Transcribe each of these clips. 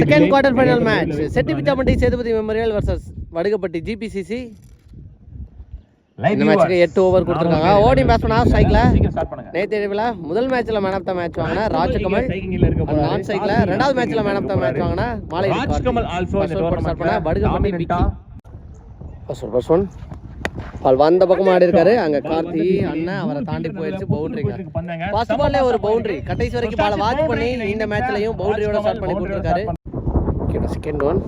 Second quarter final match Chettipichapatti Sethupathi memorial versus Vadugapatti GPCC இந்த மேட்ச்சுக்கு எட்டு over கொடுத்துருக்காங்க. ஓடி பேட்ஸ்மேன் ஸ்ட்ரைக்ல நேற்று இரவில் முதல் மேட்ச்ல மேன் ஆஃப் த மேட்ச் வாங்கின ராஜகமல் நான் ஸ்ட்ரைக்ல ரெண்டாவது மேட்ச்ல மேன் ஆஃப் த மேட்ச் வாங்கின மாலை ராஜ்கமல் இந்த ஸ்டார்ட் பண்ண. வடுகப்பட்டி பிக்கி ஃபர்ஸ்ட் ஒன் பால் வந்த பக்கம் ஆடி இருக்காரு. அங்க கார்த்தி அண்ணன் அவரை தாண்டி போயிடுச்சு பவுண்டரிங்க பந்தாங்க. ஃபர்ஸ்ட் பால்லே ஒரு பவுண்டரி கடைசி வரைக்கும் பாலை வாட்ச் பண்ணி இந்த மேட்ச்லயும் பவுண்டரியோட ஸ்டார்ட் பண்ணி கொடுத்துருக்காரு. செகண்ட் ஒன்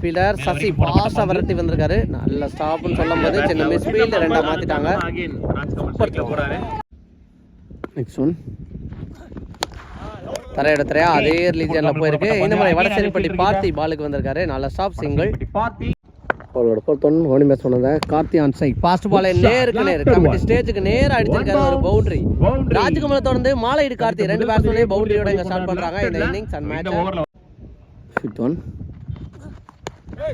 ஃபீல்டர் சசி பாஸா விரட்டி வந்திருக்காரு. நல்ல ஸ்டாப்னு சொல்லும் போது சின்ன மிஸ் ஃபீல்ட் ரெண்டா மாத்திட்டாங்க. நெக்ஸ்ட் ஒன் தரையா அதே ரிலீஜன்ல போயிருக்கு. இந்த மாதிரி வடசேரிப்பட்டி பார்த்தி பாலுக்கு வந்திருக்காரு. நல்ல ஸ்டாப் சிங்கிள். அவரோட பொறுத்தொன் ஓனி மேட்ச் சொன்னத கார்த்தி ஆன் சைட் பாஸ்ட் பாலை நேருக்கு நேர். கமிட்டி ஸ்டேஜுக்கு நேரா அடிச்சிருக்காரு ஒரு பவுண்டரி. ராஜ்குமலை தொடர்ந்து மாலையீடு கார்த்தி ரெண்டு பேட்ஸ்மேனையும் பவுண்டரியோட இங்க ஸ்டார்ட் பண்றாங்க. இந்த innings and match fifth one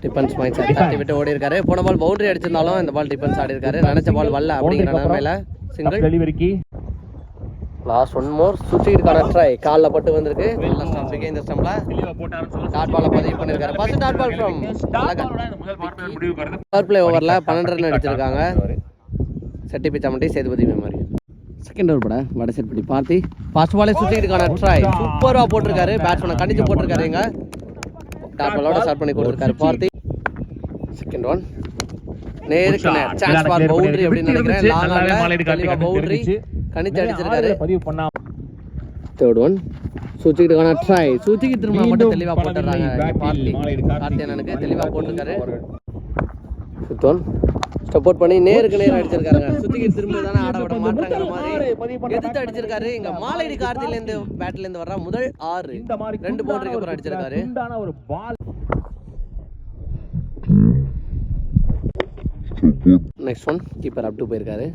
defence set தட்டி விட்டு ஓடி இருக்காரு போன பால் பவுண்டரி அடிச்சிருந்தாலும் இந்த பால் டிஃபென்ஸ் ஆடி இருக்காரு நினைச்ச பால் வரல அப்படிங்கிற நிலைமையில சிங்கிள் லாஸ்ட் ஒன் மோர் சுற்றிக்கான ட்ரை காலில் பட்டு வந்திருக்கு. நல்ல ஸ்டம்ப் இந்த ஸ்டம்ப்ல டாட் பால பதிவு பண்ணிருக்காரு. First dot ball from power play ஓவர்ல பன்னெண்டு ரன் அடிச்சிருக்காங்க. Chetti Pichamatti Sethupathi memorial. Second over பட வட செட்படி பார்த்தி. ஃபர்ஸ்ட் பாலே சுற்றிக்கான ட்ரை சூப்பரா போட்டிருக்காரு. பேட்ஸ்மேனை கண்டிச்சு போட்டிருக்காரு இங்க. டாட் பாலோட ஸ்டார்ட் பண்ணி கொடுத்துருக்காரு. பார்த்தி. செகண்ட் ஒன் நேருக்கு நேர். சான்ஸ் பவுண்டரி அப்படின்னு நினைக்கிறேன். பவுண்டரி. கணிச்சு அடிச்சிருக்காரு. பதிவு பண்ணா தேர்ட் ஒன் சூச்சிக்கிட்டு ட்ரை சூச்சிக்கு திரும்ப மட்டும் மீண்டும் தெளிவா போட்டுறாங்க. பார்த்தி மாலையீடு கார்த்திக். கார்த்தி அண்ணனுக்கு தெளிவா போட்டிருக்காரு. ஃபிஃப்த் ஒன் சப்போர்ட் பண்ணி நேருக்கு நேர் அடிச்சிருக்காருங்க. சுத்திக்கு திரும்ப தானே ஆட விட மாட்டாங்கிற மாதிரி எதிர்த்து அடிச்சிருக்காரு. இங்க மாலையடி கார்த்தில இருந்து பேட்ல இருந்து வர்ற முதல் ஆறு. இந்த மாதிரி ரெண்டு பவுண்டரிக்கு அப்புறம் அடிச்சிருக்காரு. குண்டான ஒரு ball next one keeper up to போயிருக்காரு.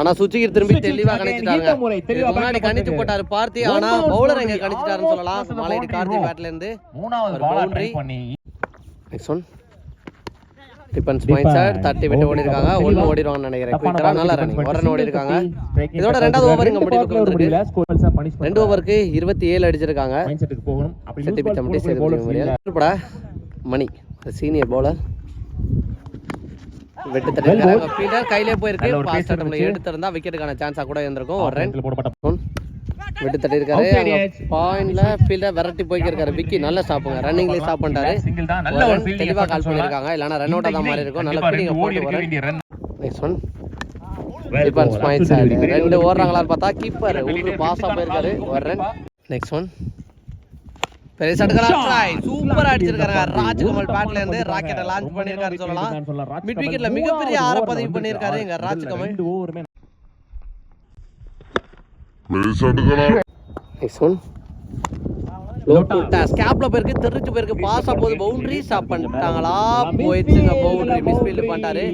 ஆனா சுச்சிக்கு திரும்பி தெளிவா கணிச்சிட்டாங்க முன்னாடி கணிச்சு. போட்டாரு பார்த்தி One ஆனா பவுலர் எங்க. கணிச்சிட்டாருன்னு சொல்லலாம். மாலையடி கார்த்தி. பேட்ல இருந்து மூணாவது next one defence mind sir தட்டி விட்டு ஓடி இருக்காங்க ஒன்னு ஓடிடுவாங்கன்னு நினைக்கிறேன். குயிக்கரா நல்லா ரன்னிங் பண்ணிட்டு ஒரு ரன் ஓடி இருக்காங்க இதோட ரெண்டாவது over இங்க முடிவுக்கு ரெண்டு. ஓவருக்கு இருபத்தி ஏழு அடிச்சிருக்காங்க. செட்டி இல்ல. படா மணி சீனியர் பவுலர் வெட்டு ஃபீல்டர் கையிலே போயிருக்கு. நல்ல ஒரு பாஸ் pace அட்டம்ல இருந்துச்சு. எடுத்திருந்தா விக்கெட்டுக்கான சான்ஸா கூட இருந்திருக்கும். ஒரு ரன் வெட்டு edge. பாயிண்ட்ல ஃபீல்டர் விரட்டி போய்க்கிருக்காரு. விக்கி நல்ல ஸ்டாப்புங்க ரன்னிங்லயே ஸ்டாப் பண்ணிட்டாரு கால் சொல்லலாம். பண்ணிருக்காங்க இல்லனா ரன் அவுட்டா தான் மாதிரி இருக்கும். நல்ல ஃபீல்டிங் போட்டு. நெக்ஸ்ட் ஒன் Very ரெண்டு. ஓடுறாங்களான்னு பார்த்தா கீப்பர் வெளியிலே ஒரு பாஸா fifth போயிருக்காரு. ஒரு ரன். நெக்ஸ்ட் ஒன் பெரிய சூப்பரா அடிச்சிருக்காங்க ராஜ்கமல் பேட்ல இருந்து ராக்கெட்டை லான்ச் பண்ணிருக்காரு சொல்லலாம். மிட் விக்கெட்ல மிகப்பெரிய ஆற பதிவு பண்ணிருக்காரு இங்க ராஜ்கமல். நெக்ஸ்ட் ஒன் கேப்ல போயிருக்கு தெரிஞ்சு போயிருக்கு. பாஸா போது பவுண்டரி ஸ்டாப் பண்ணிட்டாங்களா போயிடுச்சுங்க பவுண்டரி மிஸ் ஃபீல்ட் பண்ணிட்டாரு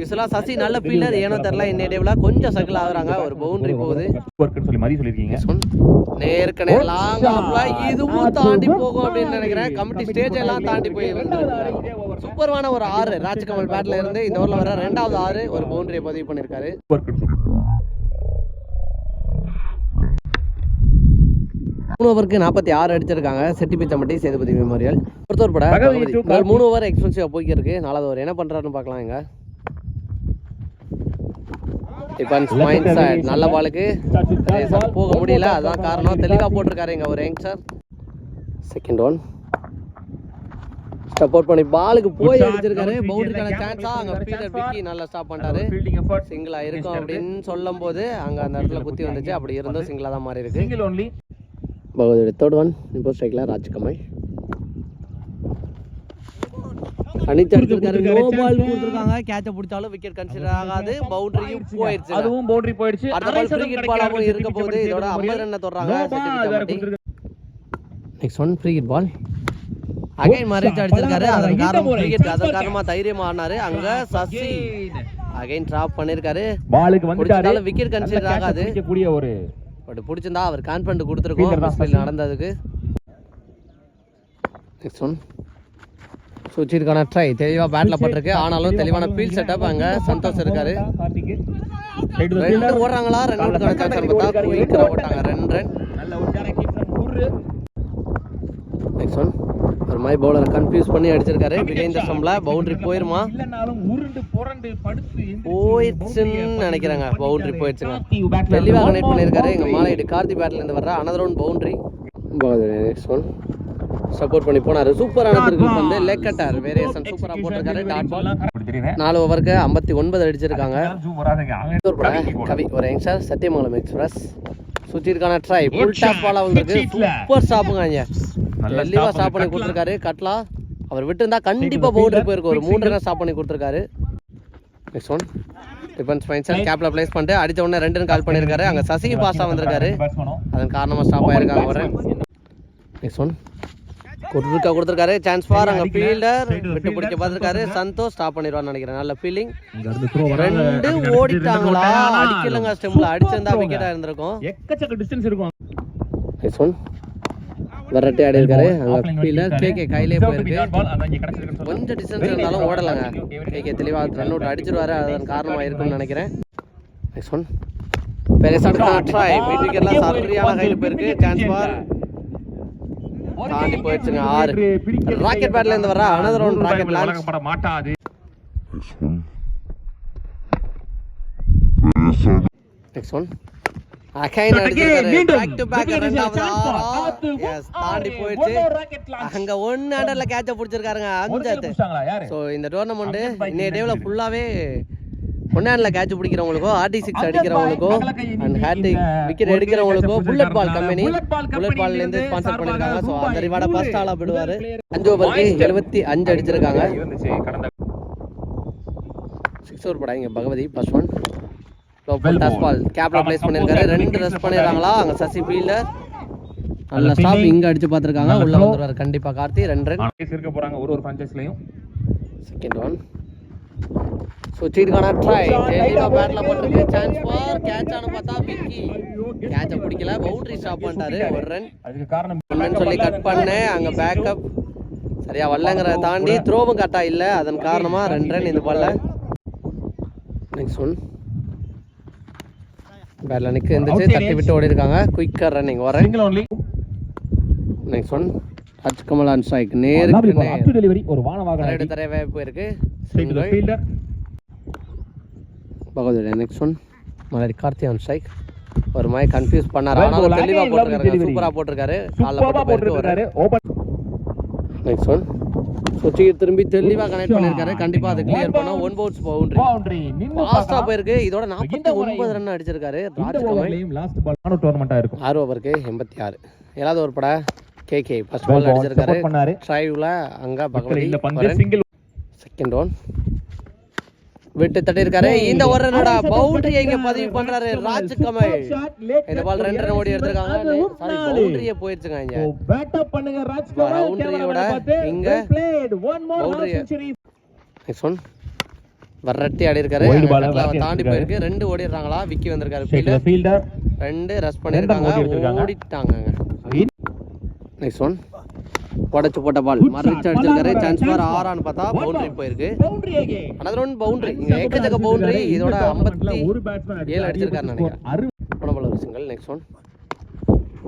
யூஸ்வலா சசி நல்ல ஃபீல்டர் ஏனோ தெரியல. இன்னைய கொஞ்சம் சர்க்கிள் ஆகுறாங்க. ஒரு பவுண்டரி போகுது. சொல்லி மதி சொல்லிருக்கீங்க Next one. நேருக்கு நேர் லாங் ஆப்ல இதுவும் தாண்டி போகும் அப்படின்னு நினைக்கிறேன். கமிட்டி ஸ்டேஜ் எல்லாம் தாண்டி போய் சூப்பர்வான ஒரு ஆறு ராஜ்கமல் பேட்ல இருந்து இந்த ஓவர்ல வர ரெண்டாவது ஆறு ஒரு பவுண்டரியை பதிவு பண்ணிருக்காரு ஒர்க்னு சொல்லி மூணு ஓவருக்கு நாற்பத்தி ஆறு அடிச்சிருக்காங்க. செட்டி பிச்சம்பட்டி சேதுபதி மெமோரியல் ஒருத்தர் பட மூணு ஓவர் எக்ஸ்பென்சிவா போய்க்கு இருக்கு நாலாவது ஓவர் என்ன பண்றாருன்னு பார்க்கலாம் இங்க. சைட் நல்ல பாலுக்கு போக முடியல. அதான் காரணம். தெளிவா போட்டிருக்காரு இங்க ஒரு யங்ஸ்டர் செகண்ட் ஒன் சப்போர்ட் பண்ணி பாலுக்கு போய் அடிச்சிருக்காரு. பவுண்டரிக்கான சான்ஸா அங்க பீட்டர் பிக்கி நல்லா ஸ்டாப் பண்ணிட்டாரு. சிங்கிளா இருக்கும் அப்படின்னு சொல்லும் போது அங்க அந்த இடத்துல குத்தி வந்துச்சு. அப்படி இருந்தும் சிங்கிளா தான் மாறி இருக்கு அடிச்சிருக்காரு நோ பால் கொடுத்துருக்காங்க. கேட்ச பிடிச்சாலும் விக்கெட் கன்சிடர் ஆகாது. பவுண்டரியும் போயிடுச்சு. அதுவும் பவுண்டரி போயிடுச்சு. அடுத்த பால் ஃப்ரீ ஹிட் பாலாவும் இருக்க போகுது இதோட 50 run தொடுறாங்க next one free hit ball again மறிச்சு அடிச்சிருக்காரு. அதன் காரணம் ஃப்ரீ அதன் காரணமா தைரியமா ஆனாரு அங்க சசி. அகைன் டிராப் பண்ணிருக்காரு. பாலுக்கு வந்துட்டாரு. பிடிச்சாலும் விக்கெட் கன்சிடர் ஆகாது. கூடிய ஒரு பட் பிடிச்சிருந்தா அவர் கான்ஃபிடன்ட் கொடுத்துருக்கோம் நடந்ததுக்கு நெக்ஸ்ட் ஒன் சுச்சிருக்கான ட்ரை தெளிவாக பேட்டில் பட்டிருக்கு ஆனாலும் தெளிவான ஃபீல் செட்டப் அங்கே சந்தோஷ் இருக்காரு ரெண்டு ஓடுறாங்களா ரெண்டு அவுட் கிடைச்சாச்சு பார்த்தா குயிக்காக ஓட்டாங்க ரெண்டு குரு நெக்ஸ்ட் ஒன் ஒரு மாதிரி பவுலர் கன்ஃபியூஸ் பண்ணி அடிச்சிருக்காரு. விஜயந்த சம்ல பவுண்டரி போயிருமா? போயிடுச்சுன்னு நினைக்கிறாங்க. பவுண்டரி போயிடுச்சுங்க. தெளிவாக கனெக்ட் பண்ணியிருக்காரு. எங்கள் மாலையிட்டு கார்த்தி பேட்ல இருந்து வர்ற another one boundary next one support பண்ணி போனாரு. சூப்பரான திருப்பி வந்து லெக் கட்டார் வேரியேஷன் சூப்பராக போட்டிருக்காரு. டாட் பால் நாலு ஓவருக்கு ஐம்பத்தி ஒன்பது அடிச்சிருக்காங்க. கவி ஒரு யங்ஸ்டர் சத்தியமங்கலம் எக்ஸ்பிரஸ் சுற்றிருக்கான ட்ரை ஃபுல் டாப் பால் அவங்களுக்கு சூப்பர் ஸ்டாப்புங்க ஐயா தெளிவாக ஸ்டாப் பண்ணி. கொடுத்துருக்காரு கட்லா அவர் விட்டுருந்தா கண்டிப்பாக பவுண்டரி போயிருக்கும் ஒரு மூன்று ரன் ஸ்டாப் பண்ணி கொடுத்துருக்காரு. நெக்ஸ்ட் ஒன் டிஃபென்ஸ் மைன்சர் கேப்ல பிளேஸ் பண்ணிட்டு அடிச்ச உடனே ரெண்டு கால் பண்ணியிருக்காரு அங்கே சசி பாஸாக வந்திருக்காரு. அதன் காரணமாக ஸ்டாப் ஆயிருக்காங்க ஒரு நெக்ஸ்ட் ஒன் குறுக்கா கொடுத்துருக்காரு. சான்ஸ் ஃபார் அங்கே ஃபீல்டர் விட்டு பிடிக்க பார்த்துருக்காரு. சந்தோஷ் ஸ்டாப் பண்ணிடுவான்னு நினைக்கிறேன். நல்ல ஃபீலிங் ரெண்டு ஓடிட்டாங்களா? அடிக்கலங்க ஸ்டெம்ல அடிச்சிருந்தா விக்கெட்டா இருந்திருக்கும். எக்கச்சக்க டிஸ்டன்ஸ் இருக்கும். நெக்ஸ்ட் ஒன் வெரைட்டி ஆடி இருக்காரு. அங்க ஃபீல்டர் கேகே கையிலே போயிருக்கு. கொஞ்சம் டிஸ்டன்ஸ் இருந்தாலும் ஓடலைங்க. கேகே தெளிவா ரன் அவுட் அடிச்சிருவாரு. அதன் காரணமா இருக்கும்னு நினைக்கிறேன். நெக்ஸ்ட் ஒன் பெரிய சடுக்கான ட்ரை மிட் விக்கெட்லாம் சரியான கையில் போயிருக்கு. சான்ஸ் ஃபார் தாண்டி போயிடுச்சுங்க. ஆறு. ராக்கெட் பேட்ல இருந்து வர அனதர் ஒன் ராக்கெட் லான்ச் மாட்டாது. நெக்ஸ்ட் ஒன் தாண்டி. போயிடுச்சு. அங்க ஒன்னு அண்டர்ல கேட்ச பிடிச்சிருக்காருங்க அஞ்சாத்து? ஸோ இந்த டோர்னமெண்ட் இன்னைய டேவில். ஃபுல்லாவே ஒன்னாண்டில் கேட்ச் பிடிக்கிறவங்களுக்கோ ஆர்டி சிக்ஸ் அடிக்கிறவங்களுக்கோ அண்ட் ஹேட்ரிக் விக்கெட் எடுக்கிறவங்களுக்கோ புல்லட் பால். கம்பெனி புல்லட் பால்ல இருந்து ஸ்பான்சர் பண்ணிருக்காங்க ஸோ அந்த ரிவார்டை. ஃபர்ஸ்ட் ஆளா. அஞ்சு ஓவருக்கு. எழுபத்தி அஞ்சு அடிச்சிருக்காங்க சிக்ஸ் ஓவர் படா இங்க பகவதி ஃபர்ஸ்ட் ஒன் பால் கேப்ல பிளேஸ் Composed ரெண்டு ரெஸ்ட் பண்ணிடுறாங்களா அங்க சசி ஃபீல்டர் நல்ல ஸ்டாப். இங்க அடிச்சு பார்த்திருக்காங்க. உள்ள throw. வந்துருவாரு. கண்டிப்பா கார்த்தி ரெண்டு ரன் ஆனா இருக்க போறாங்க. ஒரு ஒரு franchise-லயும். செகண்ட் ஒன் ட்ரை போட்டிருக்கு. சான்ஸ் ஃபார் கேட்ச் ஆன பார்த்தா விக்கி கேட்ச பிடிக்கல. பவுண்டரி ஸ்டாப் பண்ணிட்டாரு. ஒரு ரன் அதுக்கு காரணம் ஒன்னு சொல்லி கட் பண்ணேன் அங்க பேக்கப் சரியா வரலங்கிறத தாண்டி த்ரோவும் கட்டா இல்ல அதன் காரணமா ரெண்டு ரன் இந்த பால்ல நெக்ஸ்ட் ஒன் பேட்ல நிக்க இருந்துச்சு தட்டி விட்டு ஓடி இருக்காங்க குயிக்கர் ரன்னிங் வரேன். Next one Rajkamal on strike நேருக்கு நேர் delivery. ஒரு வானவாக தரையிட தரையவே போயிருக்கு Straight to the Single. fielder. Bhagavathi next one மலரி Karthi on strike ஒரு மாதிரி கன்ஃபியூஸ் பண்ணாரு Well ஆனாலும் ball. தெளிவா Again, போட்டிருக்காரு lovely சூப்பரா delivery. போட்டிருக்காரு கால்ல பட்டு போயிருக்கு ஒரு போட்டிருக்காரு. Open. நெக்ஸ்ட் ஒன் சுச்சி திரும்பி தெளிவா கனெக்ட் பண்ணிருக்காரு கண்டிப்பா அதை கிளியர் பண்ண ஒன் பவுட்ஸ் பவுண்டரி Boundary. நின்னு ஃபாஸ்டா பார்க்கலாம். போயிருக்கு. இதோட நாற்பத்தி ஒன்பது ரன் அடிச்சிருக்காரு. டோர்னமெண்டா இருக்கும். ஆறு ஓவருக்கு எண்பத்தி ஆறு. ஏழாவது ஒரு பட கே கே ஃபர்ஸ்ட் பால். அடிச்சிருக்காரு. ட்ரைவ்ல அங்க பகவதி செகண்ட் ஒன் விட்டு தட்டி இருக்காரு இந்த ஒரு ரனோட பவுண்டரியை இங்க பதிவு பண்றாரு. ராஜ்கமல் இந்த பால் ரெண்டு ரன் ஓடி எடுத்திருக்காங்க. சாரி பவுண்டரியே போயிடுச்சுங்க இங்க. பேட் அப் பண்ணுங்க ராஜ்குமார் Boundary-யோட இங்க boundary- நெக்ஸ்ட் ஒன் வரட்டி ஆடி இருக்காரு தாண்டி. போயிருக்கு. ரெண்டு ஓடி இருக்காங்களா விக்கி வந்திருக்காரு. ரெண்டு ரஷ் பண்ணிருக்காங்க. ஓடிட்டாங்க. நெக்ஸ்ட் ஒன் உடச்சு போட்ட பால் மறுச்சு அடிச்சிருக்காரு சான்ஸ் பார் ஆறான்னு பார்த்தா பவுண்டரி போயிருக்கு. அனதர் ஒன் பவுண்டரி ஏக்கச்சக்க பவுண்டரி இதோட ஐம்பத்தி ஏழு அடிச்சிருக்காருன்னு அதிகபட்ச நினைக்கிறேன். நெக்ஸ்ட் ஒன்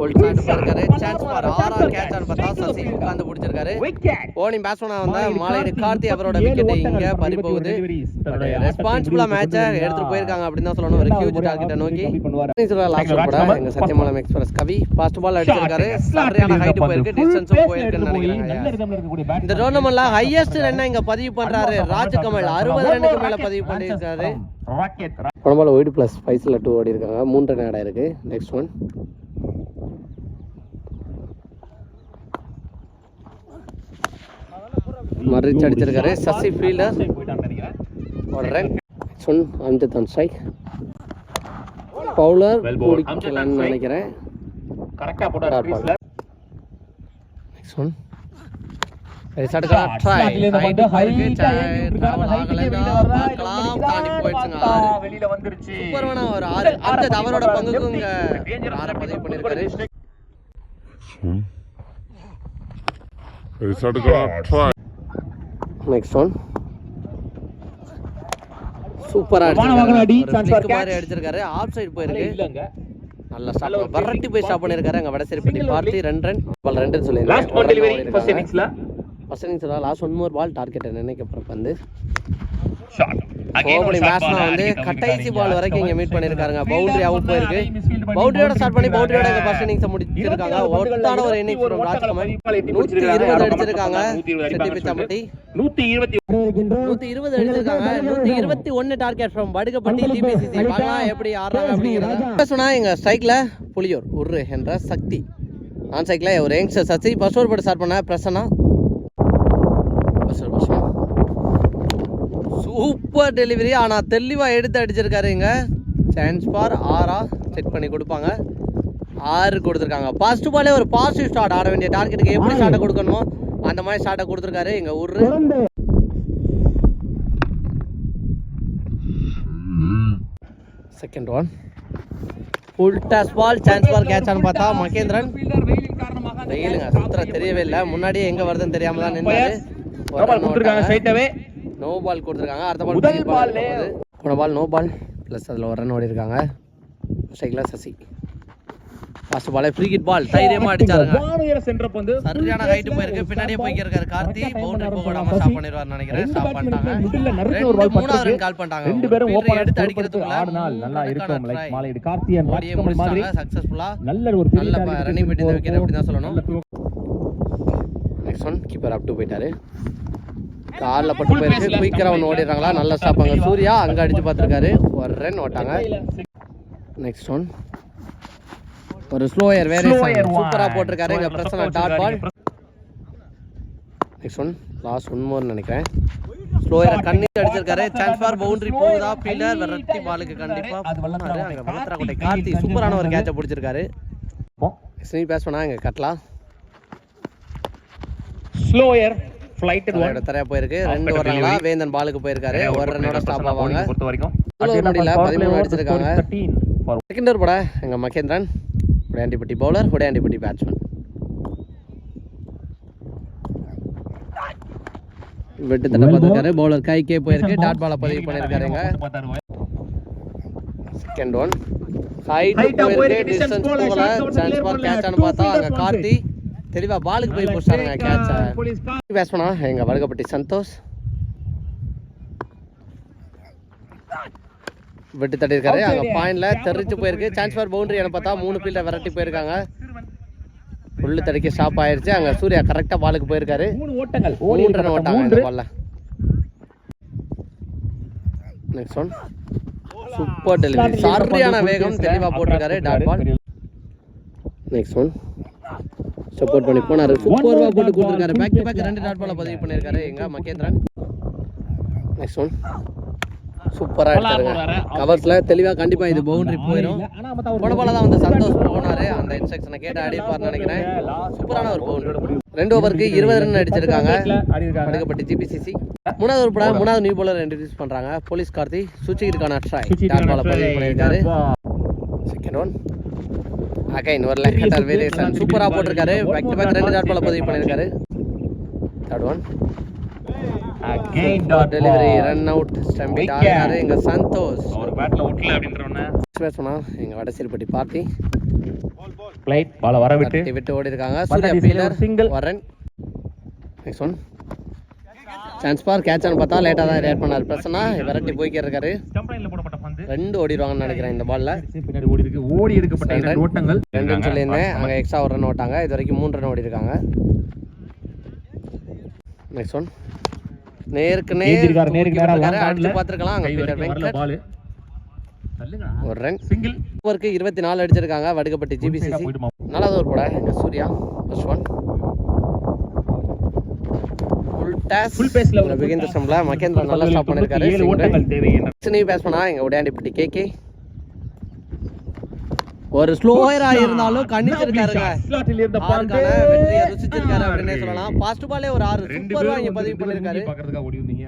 ஹோல்ட் ஷாட் போயிருக்காரு சான்ஸ் பார். ஆறா கேட்ச் ஆன் பார்த்தா சசி உட்கார்ந்து பிடிச்சிருக்காரு. ஓனிங் பேட்ஸ்மேனா வந்த மாலையீடு கார்த்தி அவரோட விக்கெட் இங்க பறி போகுது. ரெஸ்பான்சிபிளா மேட்சை எடுத்துட்டு போயிருக்காங்க அப்படின்னு தான் சொல்லணும். ஒரு ஹியூஜ் டார்கெட்டை நோக்கி. லாஸ்ட் கூட எங்க சத்தியமலம் எக்ஸ்பிரஸ் கவி ஃபாஸ்ட் பால் அடிச்சிருக்காரு சரியான ஹைட் போயிருக்கு. டிஸ்டன்ஸும் போயிருக்குன்னு நினைக்கிறேன். இந்த டோர்னமெண்ட்ல ஹையஸ்ட் ரன் இங்க பதிவு பண்றாரு. ராஜ்கமல் அறுபது ரன்னுக்கு மேல பதிவு பண்ணியிருக்காரு. உடம்பால ஒயிட் பிளஸ் ஃபைவ்ஸில் டூ ஓடி இருக்காங்க மூன்று ரன் ஆடா இருக்கு நெக்ஸ்ட் ஒன் மறிச்சு அடிச்சிருக்காரு. சசி ஃபீல்டர் ஒரு run next one Amjad on strike bowler. பிடிக்கலன்னு நினைக்கிறேன். நெக்ஸ்ட் ஒன் ட்ரை வெளியில வந்துருச்சு. சூப்பரான ஒரு ஆறு. அம்ஜத் அவரோட பங்குக்கும் ஆறை பதிவு It's hard நெக்ஸ்ட் ஒன் சூப்பரா அடிச்சிருக்காரு. ஆஃப் சைடு போயிருக்கு. இல்லங்க. நல்ல ஸ்டாப் வரட்டி போய் ஸ்டாப் பண்ணிருக்காரு அங்க வடசேரிப்பட்டி பார்த்து ரெண்டு ரன் பால் ரெண்டு சொல்லி last ball delivery first இன்னிங்ஸ்ல first innings last one more ball target நினைக்கப்புறம் வந்து ஷாட் கோபடி மேட்ச்னா வந்து கடைசி பால் வரைக்கும் இங்க மீட் பண்ணிருக்காங்க பவுண்டரி அவுட் போயிருக்கு. பவுண்டரியோட ஸ்டார்ட் பண்ணி பவுண்டரியோட இங்க ஃபர்ஸ்ட் இன்னிங்ஸ் முடிச்சிருக்காங்க ஒட்டான ஒரு இன்னிங்ஸ் ஃப்ரம் ராஜ்குமார் நூத்தி இருபது அடிச்சிருக்காங்க. செட்டி பிச்சாம்பட்டி நூத்தி இருபத்தி இருபது அடிச்சிருக்காங்க. நூத்தி இருபத்தி ஒன்னு டார்கெட் ஃப்ரம் படுகப்பட்டி டிபிசிசி பார்க்கலாம் எப்படி ஆடுறாங்க அப்படிங்கிறத சொன்னா எங்க ஸ்ட்ரைக்ல புலியூர் உரு என்ற சக்தி. நான் சைக்கிள் ஒரு யங்ஸ்டர் சச்சி ஃபர்ஸ்ட் ஓவர் போட்டு ஸ்டார்ட் பண்ண Prasanna first over super delivery ஆனா தெளிவா எடுத்து அடிச்சிருக்காரு இங்க சான்ஸ் பார் ஆறா செட் பண்ணி கொடுப்பாங்க. ஆறு கொடுத்துருக்காங்க. ஃபர்ஸ்ட் பாலே ஒரு பாசிட்டிவ் ஸ்டார்ட் ஆட வேண்டிய டார்கெட்டுக்கு எப்படி ஸ்டார்ட்டை கொடுக்கணுமோ அந்த மாதிரி ஸ்டார்ட்டை கொடுத்துருக்காரு. எங்க உரு second one full toss ball chance ball கேட்சான்னு பார்த்தா மகேந்திரன். வெயிலுங்க சுத்தர தெரியவே இல்லை. முன்னாடியே எங்க வருதுன்னு தெரியாம தான் நின்னாரு. பால் நோ பால் கொடுத்துருக்காங்க. அடுத்த பால் முதல் போகுது. போன பால் நோ பால் ப்ளஸ் அதில் ஒரு ரன் ஓடி இருக்காங்க. ஸ்ட்ரைக்கில் சசி. ஃபர்ஸ்ட் பாலே ஃப்ரீ கிட் பால் தைரியமாக அடிச்சாருங்க. வானுயர சென்ற பந்து சரியான ஹைட் போயிருக்கு. பின்னாடியே போய்க்கு இருக்காரு கார்த்தி. பவுண்டரி போக விடாம ஸ்டாப் பண்ணிடுவார்னு நினைக்கிறேன். ஸ்டாப் பண்ணிட்டாங்க. மிடில்ல ஒரு பால் மூணாவது. ரன் கால் பண்ணிட்டாங்க. ரெண்டு பேரும் ஒரு ஓப்பன் எடுத்து அடிக்கிறதுக்குள்ள ஆடினால் நல்லா இருக்கும். லைக். மாலையிடு. கார்த்தியன் ஓடியே ராஜ்குமார் மாதிரி முடிச்சிட்டாங்க சக்ஸஸ்ஃபுல்லா நல்ல ஒரு பெரிய நல்ல ரன்னிங் இந்த விக்கெட் அப்படி தான் சொல்லணும். Next one keeper up to போயிட்டாரு. காலில் பட்டு போயிருக்கு குயிக் ரவுண்ட் ஓடிடுறாங்களா? நல்ல ஸ்டாப் அங்கே சூர்யா அங்கே அடிச்சு பார்த்துருக்காரு ஒரு ரன் ஓட்டாங்க. நெக்ஸ்ட் ஒன் ஒரு ஸ்லோயர் வேற Slower one. சூப்பரா போட்டிருக்காரு. இங்க போட்டிருக்காரு. Dot ball next one last one more நினைக்கிறேன். ஸ்லோயர் கண்ணி அடிச்சிருக்காரு. சான்ஸ் ஃபார் பவுண்டரி போகுதா? ஃபீல்டர் விரட்டி பாலுக்கு கண்டிப்பா. போனாரு அங்க வளத்தரக்கோட்டை கார்த்தி சூப்பரான ஒரு கேட்சை பிடிச்சிருக்காரு. ஸ்னீ பேஸ் பண்ணா இங்க கட்டலாம் ஸ்லோயர் ஒன் தரையா போயிருக்கு. ரெண்டு வேந்தன் பாலுக்கு போயிருக்காரு. ஒரு ரன்னோட ஸ்டாப் ஆவாங்க பொறுத்த வரைக்கும் இவ்வளவு முடியல, பதிமூணு அடிச்சிருக்காங்க. 13 for செகண்ட் ஓவர் போட எங்க மகேந்திரன். உடையாண்டிப்பட்டி பவுலர் உடையாண்டிப்பட்டி பேட்ஸ்மேன் வெட்டு தட்ட பார்த்துருக்காரு. பவுலர் கைக்கே போயிருக்கு. டாட் பால பதிவு பண்ணிருக்காருங்க செகண்ட் ஒன் ஹைட் போயிருக்கு. Distance out chance for. கேட்சான்னு பார்த்தா அங்க கார்த்தி. தெளிவா பாலுக்கு போய் புடிச்சாருங்க கேட்ச. கார் பேட்ஸ்மனா எங்க வடகப்பட்டி சந்தோஷ். வெட்டு தட்டிருக்காரு அங்க பாயிண்ட்ல தெரிச்சு போயிருக்கு. சான்ஸ் ஃபார் பவுண்டரி என பார்த்தா மூணு ஃபீல்ட விரட்டி போயிருக்காங்க. புல்லு தடிக்க ஸ்டாப் ஆயிருச்சு. அங்க சூர்யா கரெக்டா பாலுக்கு போயிருக்காரு. மூணு ரன் ஓட்டாங்க இந்த பால்ல. Next one super delivery. சரியான வேகம் தெளிவா போட்டிருக்காரு. Dot ball. Next one support பண்ணி போனாரு. சூப்பர்வா போட்டு கொடுத்துருக்காரு. பேக் டு பேக் ரெண்டு டாட் பால பதிவு பண்ணிருக்காரு எங்க? மகேந்திரன். நெக்ஸ்ட் ஒன் சூப்பரா எடுத்தாருங்க கவர்ஸ்ல தெளிவா கண்டிப்பா இது பவுண்டரி போயிடும் போன பால தான் வந்து சந்தோஷ் போனாரு. அந்த இன்ஸ்ட்ரக்ஷனை கேட்டு அடிப்பார்னு நினைக்கிறேன். சூப்பரான ஒரு பவுண்டரி ரெண்டு ஓவருக்கு இருபது ரன் அடிச்சிருக்காங்க. அடுக்கப்பட்டு ஜிபிசிசி மூணாவது உருப்படா மூணாவது நியூ பாலர் இன்ட்ரடியூஸ் பண்றாங்க. போலீஸ் கார்த்தி சுச்சிக்கிட்டுக்கான ட்ரை டாட் பால பதிவு பண்ணியிருக்காரு. செகண்ட் ஒன் அகைன் ஒரு லெக் கட்டர் வேரியேஷன் சூப்பரா போட்டிருக்காரு. பேக் டு பேக் ரெண்டு டாட் பால பதிவு பண்ணியிருக்காரு. Third one again dot delivery run out stumped ஆடுறாரு எங்க சந்தோஷ். ஒரு பேட்ல விட்டல அப்படின்றவன பேசணும் எங்க வடசேரிப்பட்டி பார்ட்டி. ஃளைட் பால வர விட்டு விட்டு ஓடி இருக்காங்க சூர்யா அடிச்சு ஃபீல்டர் ஒரு single. ஒரு run next one chance for கேட்சான்னு பார்த்தா லேட்டாக தான் ரியாக்ட் பண்ணார். பிரச்சனை விரட்டி போய்க்கே இருக்காரு ரெண்டு ஓடிடுவாங்கன்னு நினைக்கிறேன் இந்த பால்ல பின்னாடி ஓடி இருக்கு ஓடி எடுக்கப்பட்ட ஓட்டங்கள் ரெண்டுன்னு சொல்லியிருந்தேன். அங்கே எக்ஸ்ட்ரா ஒரு ரன் ஓட்டாங்க. இது வரைக்கும் மூணு ரன் ஓடி இருக்காங்க நெக்ஸ்ட் ஒன் நேருக்கு நேர் ல. பார்த்துருக்கலாம். அங்கே வரல வெங்கட். ஒரு ரன் சிங்கிள் ஓவருக்கு இருபத்தி நாலு அடிச்சிருக்காங்க. வடுக்கப்பட்டி ஜிபிசிசி நாலாவது ஒரு போட Surya. First one full toss Full pace. ல ஒரு சிஸ்டம்ல மகேந்திரன் நல்லா ஸ்டாப் பண்ணிருக்காரு ஏழு ஓட்டங்கள் தேவை சினி பேஸ் பண்ணா எங்க உடையாண்டிப்பட்டி கேகே ஒரு ஸ்லோயரா இருந்தாலும் கணிச்சிருக்காருங்க. வெற்றியை ருசிச்சிருக்காரு அப்படின்னே சொல்லலாம். ஃபர்ஸ்ட் பாலே ஒரு ஆறு. பேரும் இங்க பதிவு பண்ணிருக்காரு. பாக்குறதுக்காக ஓடி வந்தீங்க.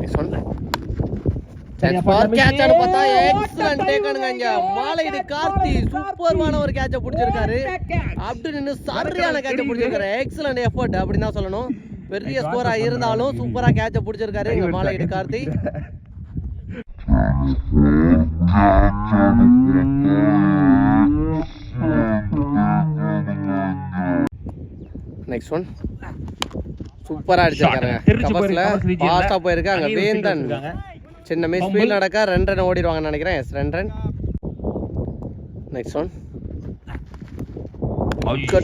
நெக்ஸ்ட் ஒன் பார்த்தா ஆனுங்க இங்க. மாலையீடு கார்த்தி சூப்பர்மான ஒரு அ புடிச்சிருக்காரு. அப்படி நின்னு சரியான அ புடிச்சிருக்காரு. Excellent effort அப்படின்னு தான் சொல்லணும். பெரிய ஸ்கோரா இருந்தாலும் சூப்பரா அ புடிச்சிருக்காரு இங்க மாலையீடு கார்த்தி. நெக்ஸ்ட் ஒன் சூப்பரா போயிருக்கு, கபஸ்ல. ஃபாஸ்டா போயிருக்கு அங்க வேந்தன். சின்ன மிஸ் ஃபீல் நடக்க ரெண்டு ரன் ஓடிடுவாங்கன்னு நினைக்கிறேன். எஸ் ரெண்டு run next one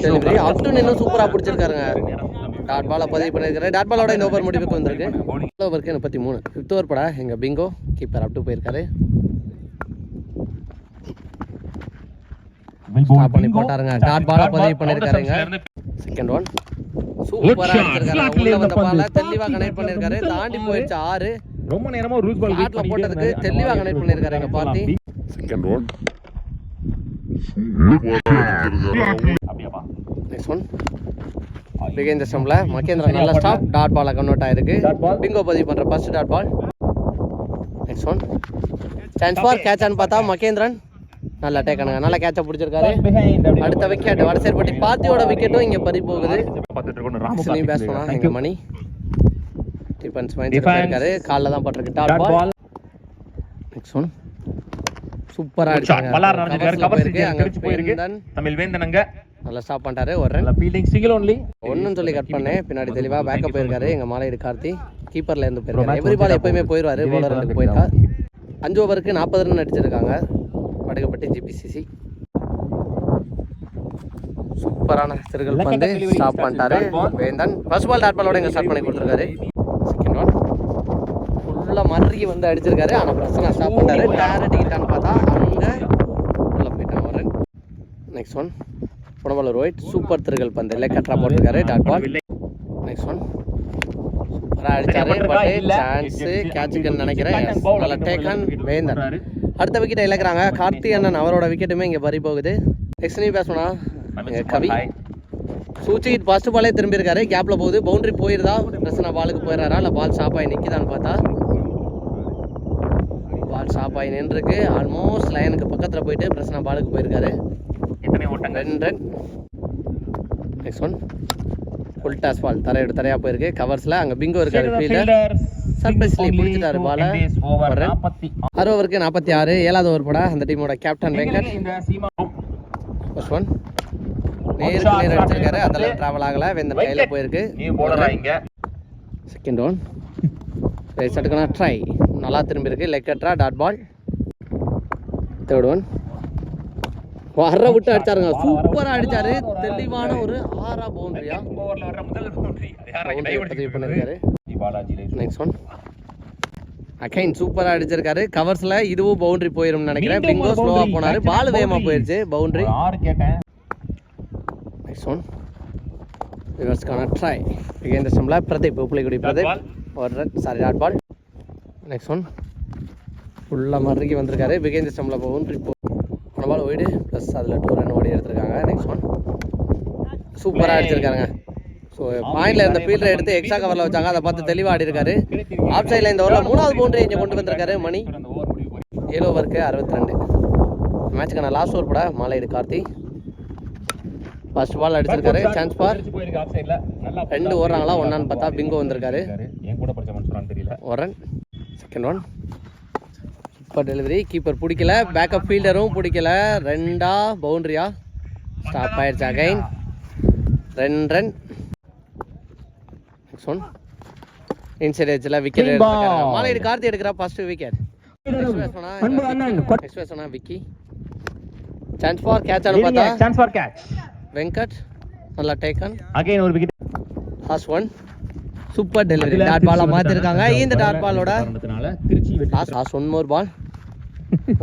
delivery up to இன்னும் சூப்பரா பிடிச்சிருக்காருங்க. டாட் பால பதிவு பண்ணிருக்காரு டாட் பாலோட இந்த ஓவர் முடிவுக்கு வந்திருக்கு. ஓவருக்கு முப்பத்தி மூணு. ஃபிஃப்த் ஓவர் படா. எங்க பிங்கோ கீப்பர் அப் டு போயிருக்காரு. ஸ்டாப் பண்ணி போட்டாருங்க. டாட் பால பதிவு பண்ணிருக்காருங்க செகண்ட் ஒன் சூப்பரா shot. அடிச்சிருக்காரு Slot ல உள்ள இருந்த வந்த பால பந்து. தெளிவா கனெக்ட் பண்ணிருக்காரு தாண்டி போயிடுச்சு ஆறு. ரொம்ப நேரமா ரூஸ் பால் ஸ்லாட்ல போட்டதுக்கு தெளிவா கனெக்ட் பண்ணிருக்காரு எங்க பார்த்தி? One. அப்படியாப்பா நெக்ஸ்ட் ஒன் பிகேந்த ஸ்டம்ல மகேந்திரா நல்ல ஸ்டாப் டாட் பால கன்வெர்ட் ஆயிருக்கு. பிங்கோ பதிவு பண்ற first dot ball next one chance for catch ஆன்னு பார்த்தா மகேந்திரன் நல்லா டேக்கனுங்க நல்லா கேட்ச பிடிச்சிருக்காரு. அடுத்த விக்கெட் வடசேர்பட்டி பாத்தியோட விக்கெட்டும் இங்க பறி போகுது. பேஸ் பண்ணா எங்க மணி. டிஃபென்ஸ் இருக்காரு. கால்ல தான் பட்டிருக்கு. டாட் பால் நெக்ஸ்ட் ஒன் சூப்பரா அடிச்சாங்க. பலார் Covers ல கவர் அங்க திருச்சி போயிருக்கு. தமிழ் வேந்தனங்க நல்லா ஸ்டாப் பண்ணிட்டாரு. ஒரு ரன் ஃபீல்டிங் சிங்கிள் ஒன்லி ஒன்றும் சொல்லி கட் பண்ணேன் பின்னாடி தெளிவா பேக்கப் போயிருக்காரு. எங்க மாலையீடு கார்த்தி. கீப்பர்ல இருந்து போயிருக்காரு. எவ்ரி பால் எப்பயுமே போயிடுவாரு. Bowler ரெண்டுக்கு போயிட்டா அஞ்சு ஓவருக்கு நாற்பது ரன் அடிச்சிருக்காங்க. வடகுப்பட்டி ஜிபிசிசி சூப்பரான திருகல் பந்து. ஸ்டாப் பண்ணிட்டாரு. வேந்தன். ஃபர்ஸ்ட் பால் டாட் பாலோட எங்க ஸ்டார்ட் பண்ணி கொடுத்துருக்காரு. செகண்ட் ஒன் ஃபுல்லா மறுகி வந்து அடிச்சிருக்காரு. ஆனா பிரச்சனை ஸ்டாப் பண்ணிட்டாரு. டேரக்ட் கிட்டான்னு பார்த்தா அங்க உள்ள போயிட்டான் ஒரு ரன் நெக்ஸ்ட் ஒன் புனபால் ரோஹித் சூப்பர் திருகல் பந்து லெக் கட்ரா போட்டிருக்காரு டாட் பால் நெக்ஸ்ட் ஒன் சூப்பரா அடிச்சாரு பட் சான்ஸ் கேட்சுக்குன்னு நினைக்கிறேன். நல்ல டேக்கன் வேந்தன் அடுத்த விக்கெட்டை இழக்கிறாங்க. கார்த்தி அண்ணன் அவரோட விக்கெட்டுமே இங்க பறி போகுது நெக்ஸ்ட் நீ பேசணும்னா இங்க கவி. சூச்சிக்கிட் ஃபர்ஸ்ட் பாலே திரும்பி இருக்காரு கேப்ல போகுது. பவுண்டரி போயிருதா? பிரச்சனை பாலுக்கு போயிடுறாரா? இல்ல பால் ஸ்டாப் ஆகி நிக்குதான்னு பார்த்தா? பால் ஸ்டாப் ஆகி நின்றுருக்கு. ஆல்மோஸ்ட் லைனுக்கு பக்கத்துல போயிட்டு பிரச்சனை பாலுக்கு போயிருக்காரு. எத்தனை ரெண்டு. Run next one full toss ball தரையோட தரையா போயிருக்கு. கவர்ஸ்ல அங்க பிங்கோ இருக்காரு ஃபீல்டர் சர்ப்ரைஸ்லி பிடிச்சிட்டாரு பால run. நாற்பத்தி ஆறு. ஓவருக்கு நாற்பத்தி ஆறு. ஏழாவது ஓவர் போட. அந்த டீமோட கேப்டன் வெங்கட். ஃபர்ஸ்ட் ஒன் நேருக்கு நேர் அடிச்சிருக்காரு அதெல்லாம் டிராவல் ஆகல. வெந்தன் கையில போயிருக்கு. செகண்ட் ஒன் ரைஸ் எடுக்கனா ட்ரை நல்லா திரும்பி இருக்கு லெக் கட்ரா டாட் பால் தேர்ட் ஒன் வர விட்டு அடிச்சாருங்க. சூப்பரா அடிச்சாரு. தெளிவான ஒரு ஆறா பவுண்டரியா பண்ணிருக்காரு நெக்ஸ்ட் ஒன் அகைன் சூப்பரா அடிச்சிருக்காரு. கவர்ஸ்ல இதுவும் பவுண்டரி போயிரும்னு நினைக்கிறேன். பிங்கோ ஸ்லோவா. போனாரு. பால் வேகமா. போயிருச்சு. பவுண்டரி ஒரு ஆறு கேட்டேன் நெக்ஸ்ட் ஒன் ரிவர்ஸ்க்கான ட்ரை அகைன் த ஸ்டம்ல பிரதீப் புளிக்குடி பிரதீப் ball. ஒரு run sorry dot ball next one ஃபுல்லாக மறுக்கி வந்திருக்காரு. பிகைன் த ஸ்டம்ல பவுண்டரி போ போன பால் ஓடி ப்ளஸ் அதில் டூ ரன் ஓடி எடுத்திருக்காங்க. நெக்ஸ்ட் ஒன் சூப்பராக அடிச்சிருக்காங்க ஸோ பாயிண்ட்ல இருந்த ஃபீல்டரை எடுத்து எக்ஸ்ட்ரா கவரில் வச்சாங்க. அதை பார்த்து தெளிவாக ஆடி இருக்காரு ஆஃப் சைடில் இந்த ஓவரில் மூணாவது பவுண்டரி இங்கே கொண்டு வந்திருக்காரு மணி. ஏழு ஓவருக்கு அறுபத்தி ரெண்டு. மேட்சுக்கான லாஸ்ட் ஓவர் கூட மாலையீடு கார்த்தி. ஃபர்ஸ்ட் பால் அடிச்சிருக்காரு. சான்ஸ் பார் திருச்சி போயிருக்கு ஆஃப் சைடுல நல்லா ரெண்டு ஓடுறாங்களா? ஒன்னான்னு பார்த்தா பிங்கோ வந்திருக்காரு. என் கூட படிச்ச மனுஷனான்னு தெரியல. ஒரு run second one super delivery keeper பிடிக்கல. பேக்கப் ஃபீல்டரும் பிடிக்கல. ரெண்டா பவுண்டரியா ஸ்டாப் ஆயிடுச்சு அகைன் ரெண்டு ரன் நெக்ஸ்ட் ஒன் இன்சைட் எட்ஜில் விக்கெட் மாலையீடு கார்த்தி எடுக்கிறா ஃபர்ஸ்ட் விக்கெட் நெக்ஸ்ட் சொன்னா விக்கி. சான்ஸ் ஃபார் கேட்ச் ஆனு பார்த்தா சான்ஸ் ஃபார் கேட்ச் வெங்கட் நல்லா டேக்கன் அகைன் ஒரு wicket last one super delivery dot Bala மாத்திருக்காங்க. இந்த டாட் பாலோட லாஸ்ட் ஒன் மோர் பால்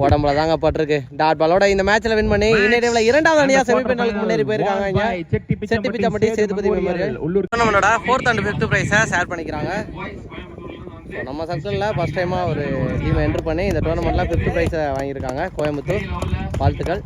உடம்புல தாங்க பட்டிருக்கு. டாட் பாலோட இந்த மேட்ச்ல வின் பண்ணி இன்னைய இரண்டாவது அணியா செமிஃபைனலுக்கு முன்னேறி போயிருக்காங்க இங்க. செட்டி பிச்சம்பட்டி சேதுபதி உள்ளூர் நம்மளோட ஃபோர்த் அண்ட் ஃபிஃப்த் ப்ரைஸை ஷேர் பண்ணிக்கிறாங்க. நம்ம சர்க்கிளில் ஃபஸ்ட் டைமாக ஒரு டீமை என்ட்ரு பண்ணி இந்த டோர்னமெண்ட்டில் ஃபிஃப்த் ப்ரைஸை வாங்கியிருக்காங்க. கோயம்புத்தூர் வாழ்த்துக்கள்.